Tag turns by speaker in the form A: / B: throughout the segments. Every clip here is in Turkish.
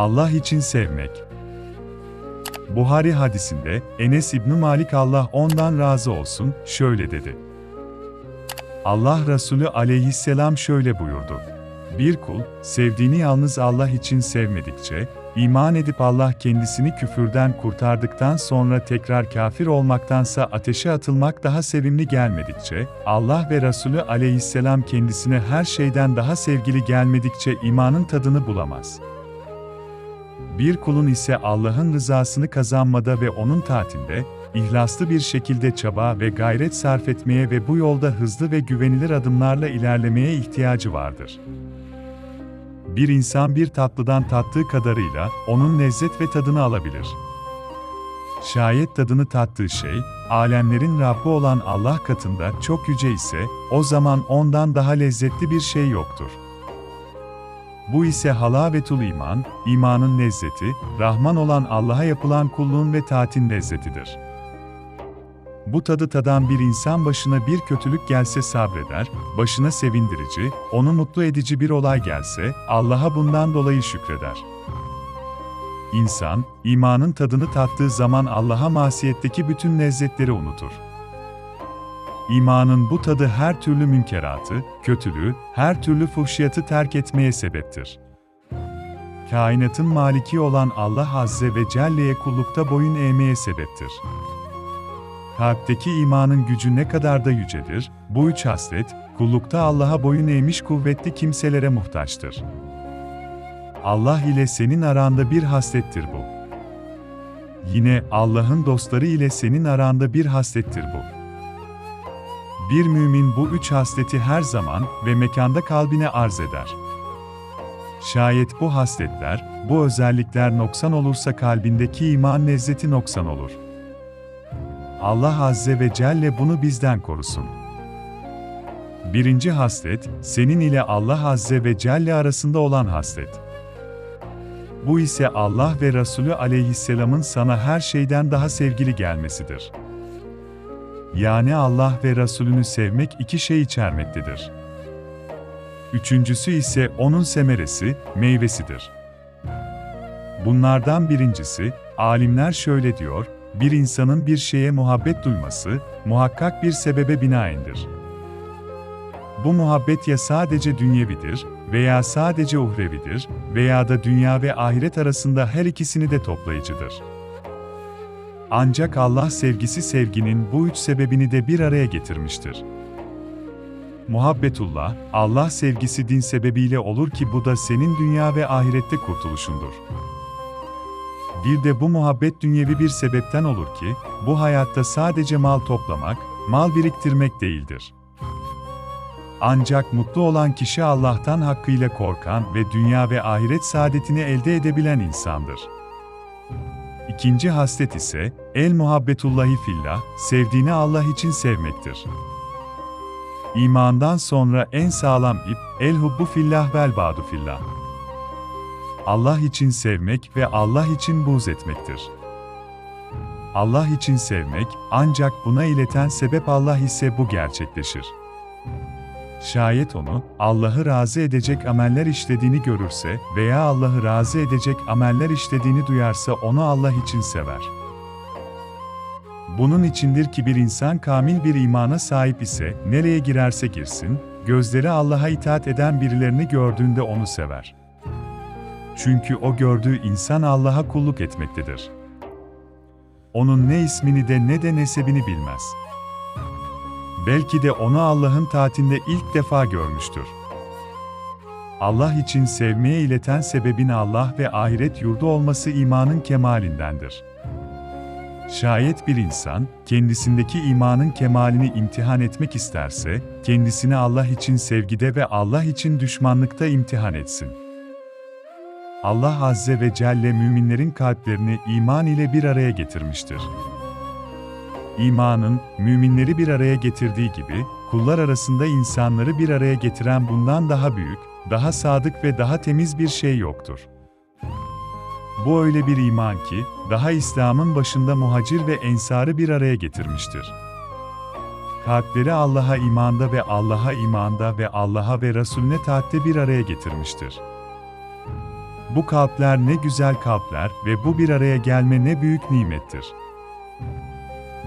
A: Allah için sevmek. Buhari hadisinde Enes İbni Malik Allah ondan razı olsun şöyle dedi. Allah Resulü aleyhisselam şöyle buyurdu. Bir kul, sevdiğini yalnız Allah için sevmedikçe, iman edip Allah kendisini küfürden kurtardıktan sonra tekrar kafir olmaktansa ateşe atılmak daha sevimli gelmedikçe, Allah ve Resulü aleyhisselam kendisine her şeyden daha sevgili gelmedikçe imanın tadını bulamaz. Bir kulun ise Allah'ın rızasını kazanmada ve onun taatinde, ihlaslı bir şekilde çaba ve gayret sarf etmeye ve bu yolda hızlı ve güvenilir adımlarla ilerlemeye ihtiyacı vardır. Bir insan bir tatlıdan tattığı kadarıyla onun lezzet ve tadını alabilir. Şayet tadını tattığı şey, alemlerin Rabbi olan Allah katında çok yüce ise, o zaman ondan daha lezzetli bir şey yoktur. Bu ise halavetul iman, imanın lezzeti, Rahman olan Allah'a yapılan kulluğun ve taatin lezzetidir. Bu tadı tadan bir insan başına bir kötülük gelse sabreder, başına sevindirici, onu mutlu edici bir olay gelse, Allah'a bundan dolayı şükreder. İnsan, imanın tadını tattığı zaman Allah'a masiyetteki bütün lezzetleri unutur. İmanın bu tadı her türlü münkeratı, kötülüğü, her türlü fuhşiyatı terk etmeye sebeptir. Kainatın maliki olan Allah Azze ve Celle'ye kullukta boyun eğmeye sebeptir. Kalpteki imanın gücü ne kadar da yücedir, bu üç haslet, kullukta Allah'a boyun eğmiş kuvvetli kimselere muhtaçtır. Allah ile senin aranda bir haslettir bu. Yine Allah'ın dostları ile senin aranda bir haslettir bu. Bir mümin bu üç hasleti her zaman ve mekanda kalbine arz eder. Şayet bu hasletler, bu özellikler noksan olursa kalbindeki iman lezzeti noksan olur. Allah Azze ve Celle bunu bizden korusun. Birinci haslet, senin ile Allah Azze ve Celle arasında olan haslet. Bu ise Allah ve Resulü aleyhisselamın sana her şeyden daha sevgili gelmesidir. Yani Allah ve Resulünü sevmek iki şey içermektedir. Üçüncüsü ise onun semeresi, meyvesidir. Bunlardan birincisi, alimler şöyle diyor, bir insanın bir şeye muhabbet duyması, muhakkak bir sebebe binaendir. Bu muhabbet ya sadece dünyevidir veya sadece uhrevidir veya da dünya ve ahiret arasında her ikisini de toplayıcıdır. Ancak Allah sevgisi sevginin bu üç sebebini de bir araya getirmiştir. Muhabbetullah, Allah sevgisi din sebebiyle olur ki bu da senin dünya ve ahirette kurtuluşundur. Bir de bu muhabbet dünyevi bir sebepten olur ki, bu hayatta sadece mal toplamak, mal biriktirmek değildir. Ancak mutlu olan kişi Allah'tan hakkıyla korkan ve dünya ve ahiret saadetini elde edebilen insandır. İkinci haslet ise, el muhabbetullahi fillah, sevdiğini Allah için sevmektir. İmandan sonra en sağlam ip, el hubbu fillah vel badu fillah. Allah için sevmek ve Allah için buğz etmektir. Allah için sevmek, ancak buna ileten sebep Allah ise bu gerçekleşir. Şayet onu, Allah'ı razı edecek ameller işlediğini görürse veya Allah'ı razı edecek ameller işlediğini duyarsa onu Allah için sever. Bunun içindir ki bir insan kamil bir imana sahip ise, nereye girerse girsin, gözleri Allah'a itaat eden birilerini gördüğünde onu sever. Çünkü o gördüğü insan Allah'a kulluk etmektedir. Onun ne ismini de ne de nesebini bilmez. Belki de onu Allah'ın taatinde ilk defa görmüştür. Allah için sevmeye ileten sebebin Allah ve ahiret yurdu olması imanın kemalindendir. Şayet bir insan, kendisindeki imanın kemalini imtihan etmek isterse, kendisini Allah için sevgide ve Allah için düşmanlıkta imtihan etsin. Allah Azze ve Celle müminlerin kalplerini iman ile bir araya getirmiştir. İmanın, müminleri bir araya getirdiği gibi, kullar arasında insanları bir araya getiren bundan daha büyük, daha sadık ve daha temiz bir şey yoktur. Bu öyle bir iman ki, daha İslam'ın başında muhacir ve ensarı bir araya getirmiştir. Kalpleri Allah'a imanda ve Allah'a imanda ve Allah'a ve Resulüne taatte bir araya getirmiştir. Bu kalpler ne güzel kalpler ve bu bir araya gelme ne büyük nimettir.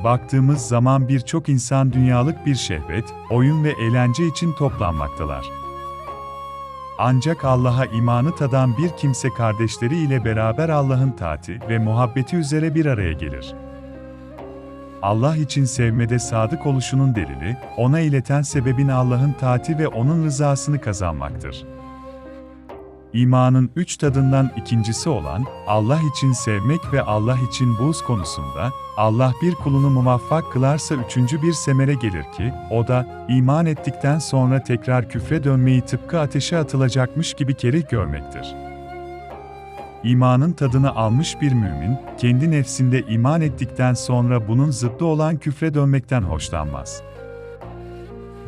A: Baktığımız zaman birçok insan dünyalık bir şehvet, oyun ve eğlence için toplanmaktalar. Ancak Allah'a imanı tadan bir kimse kardeşleri ile beraber Allah'ın taati ve muhabbeti üzere bir araya gelir. Allah için sevmede sadık oluşunun delili, ona ileten sebebin Allah'ın taati ve onun rızasını kazanmaktır. İmanın üç tadından ikincisi olan, Allah için sevmek ve Allah için buğz konusunda, Allah bir kulunu muvaffak kılarsa üçüncü bir semere gelir ki, o da, iman ettikten sonra tekrar küfre dönmeyi tıpkı ateşe atılacakmış gibi kerih görmektir. İmanın tadını almış bir mümin, kendi nefsinde iman ettikten sonra bunun zıddı olan küfre dönmekten hoşlanmaz.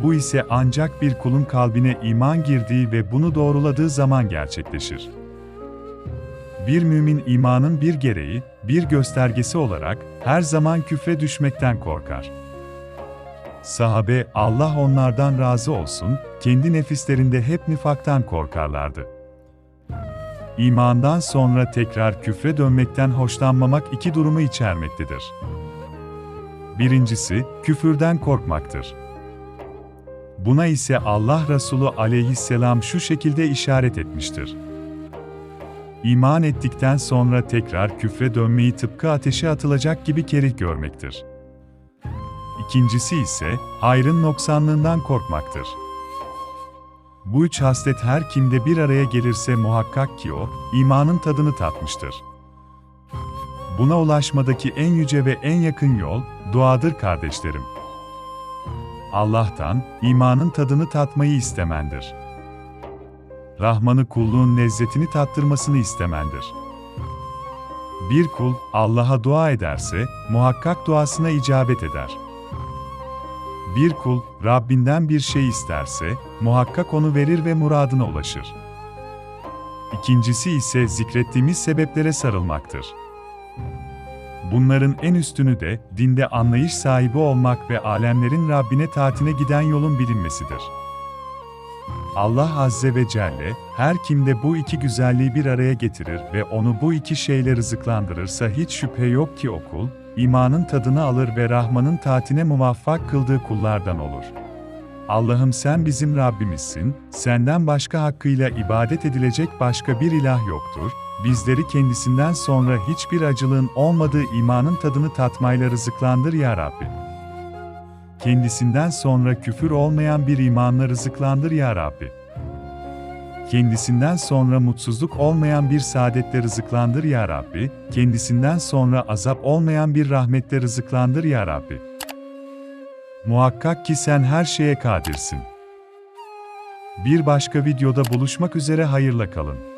A: Bu ise ancak bir kulun kalbine iman girdiği ve bunu doğruladığı zaman gerçekleşir. Bir mümin imanın bir gereği, bir göstergesi olarak her zaman küfre düşmekten korkar. Sahabe, Allah onlardan razı olsun, kendi nefislerinde hep nifaktan korkarlardı. İmandan sonra tekrar küfre dönmekten hoşlanmamak iki durumu içermektedir. Birincisi, küfürden korkmaktır. Buna ise Allah Resulü aleyhisselam şu şekilde işaret etmiştir. İman ettikten sonra tekrar küfre dönmeyi tıpkı ateşe atılacak gibi kerih görmektir. İkincisi ise, hayrın noksanlığından korkmaktır. Bu üç haslet her kimde bir araya gelirse muhakkak ki o, imanın tadını tatmıştır. Buna ulaşmadaki en yüce ve en yakın yol, duadır kardeşlerim. Allah'tan, imanın tadını tatmayı istemendir. Rahman'ı kulluğun lezzetini tattırmasını istemendir. Bir kul, Allah'a dua ederse, muhakkak duasına icabet eder. Bir kul, Rabbinden bir şey isterse, muhakkak onu verir ve muradına ulaşır. İkincisi ise zikrettiğimiz sebeplere sarılmaktır. Bunların en üstünü de, dinde anlayış sahibi olmak ve alemlerin Rabbine taatine giden yolun bilinmesidir. Allah Azze ve Celle, her kimde bu iki güzelliği bir araya getirir ve onu bu iki şeyle rızıklandırırsa hiç şüphe yok ki o kul, imanın tadını alır ve Rahman'ın taatine muvaffak kıldığı kullardan olur. Allah'ım sen bizim Rabbimizsin, senden başka hakkıyla ibadet edilecek başka bir ilah yoktur, bizleri kendisinden sonra hiçbir acılığın olmadığı imanın tadını tatmayla rızıklandır ya Rabbi. Kendisinden sonra küfür olmayan bir imanla rızıklandır ya Rabbi. Kendisinden sonra mutsuzluk olmayan bir saadetle rızıklandır ya Rabbi, kendisinden sonra azap olmayan bir rahmetle rızıklandır ya Rabbi. Muhakkak ki sen her şeye kadirsin. Bir başka videoda buluşmak üzere hayırla kalın.